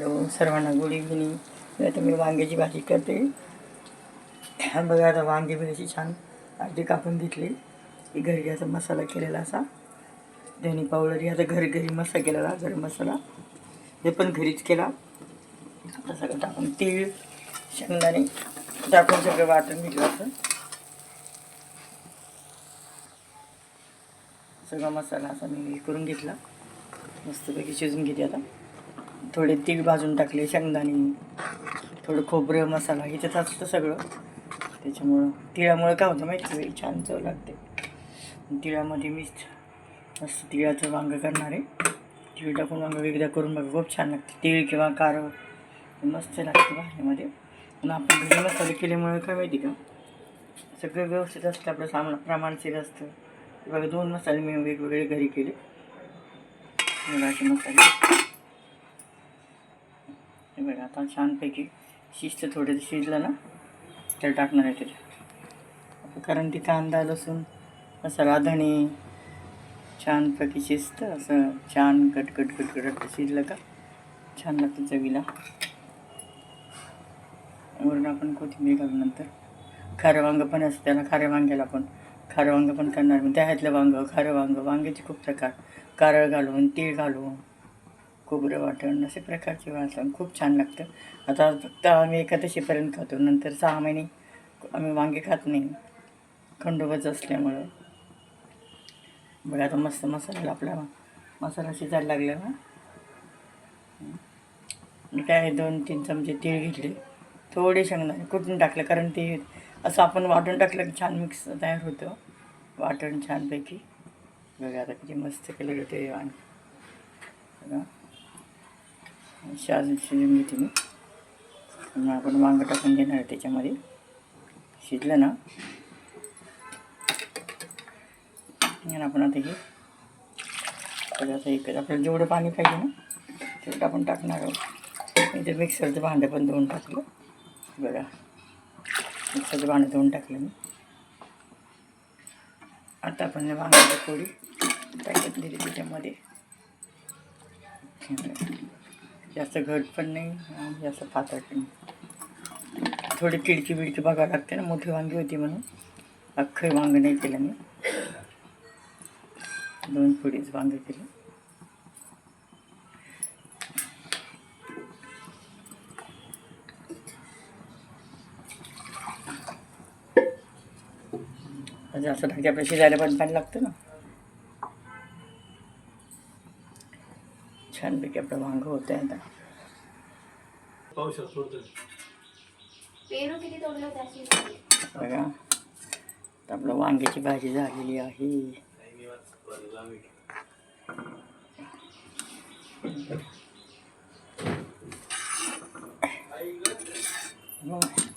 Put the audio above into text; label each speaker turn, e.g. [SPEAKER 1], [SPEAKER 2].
[SPEAKER 1] Hello सर्वांना good evening आता मी वांग्याची भाजी करते. बघा आता वांगे बी अशी छान अर्धी कापून घेतली. की घरी असा मसाला केलेला असा. धनी पावडर आता घरी घरी मसाला केलेला गरम मसाला. हे पण घरीच केला. आता सगळं टाकून तीळ शेंगदाणे टाकून सगळं वाटून घेतलं असं. सगळा मसाला असा मी हे करून घेतला. मस्तपैकी शिजून घेते आता. थोडे तीळ भाजून टाकले शेंगदाणे थोडं खोबरं मसाला ह्याच्यात असतं सगळं. त्याच्यामुळं तिळामुळं काय होतं माहिती छान चव लागते. तिळामध्ये मी मस्त तिळाचं वांगं करणार आहे. तिळ टाकून वांगं वेगळ्या करून बघा खूप छान लागते. तिळ किंवा कार मस्त लागते भाजीमध्ये आणि आपण घरी मसाले केल्यामुळे काय माहिती का? सगळं व्यवस्थित असतं आपलं सामान प्रमाणशीर असतं. बघा दोन मसाले मी वेगवेगळे घरी केले. असे मसाले. आता छानपैकी शिस्त थोडं शिजलं ना तर टाकणार आहे त्याच्यात. कारण ती कांदा लसूण मसाला धणे छानपैकी शिजतं असं छान कटकट कटकट शिजलं का छान लागतं चवीला. वरून आपण कोथिंबीर घालू नंतर खारं वांगं पण असतं त्याला खाऱ्या वांग्याला पण. खारं वांगं पण करणार मी. ह्यातलं वांगं खारं वांगं वांग्याचे खूप प्रकार. कारळ घालून तीळ घालून खोबरं वाटण असे प्रकारचे वाटण खूप छान लागतं. आता फक्त आम्ही एकादशीपर्यंत खातो. नंतर सहा महिने आम्ही वांगे खात नाही. खंडोबाच असल्यामुळं. बघा आता मस्त मसाला आपला मसाला शिजायला लागला ना. मी काय दोन तीन चमचे तीळ घेतले. थोडे शेंगदाणे कुठून टाकलं? कारण ते असं आपण वाटून टाकलं की छान मिक्स तयार होतं. वाटण छानपैकी. बघा आता किती मस्त केलं ते वांग बघा शाजून शिजून घेते मी मग आपण वांगं टाकून घेणार आहे त्याच्यामध्ये. शिजलं ना? आणि आपण आता हे तर आता एक आपल्याला जेवढं पाणी पाहिजे ना तेवढं आपण टाकणार आहोत. इथे मिक्सरचं भांडं पण धुवून टाकलं. बघा. मिक्सरचं भांडं धुवून टाकलं मी. आता आपण वांग्याची पोळी टाकत दिली त्याच्यामध्ये. जास्त घट पण नाही आणि जास्त पातळ पण नाही. थोडी किडकी बिडकी बघावं लागते ना मोठी वांगी होती म्हणून. अख्खं वांगं नाही केलं मी. दोन फोडीच वांगे केले. जास्त ढाक्यापेक्षा जायला पण पाणी लागतं ना. छानपैकी आपलं वांगं होतं आहे आता बघा. आपलं वांग्याची भाजी झालेली आहे. मग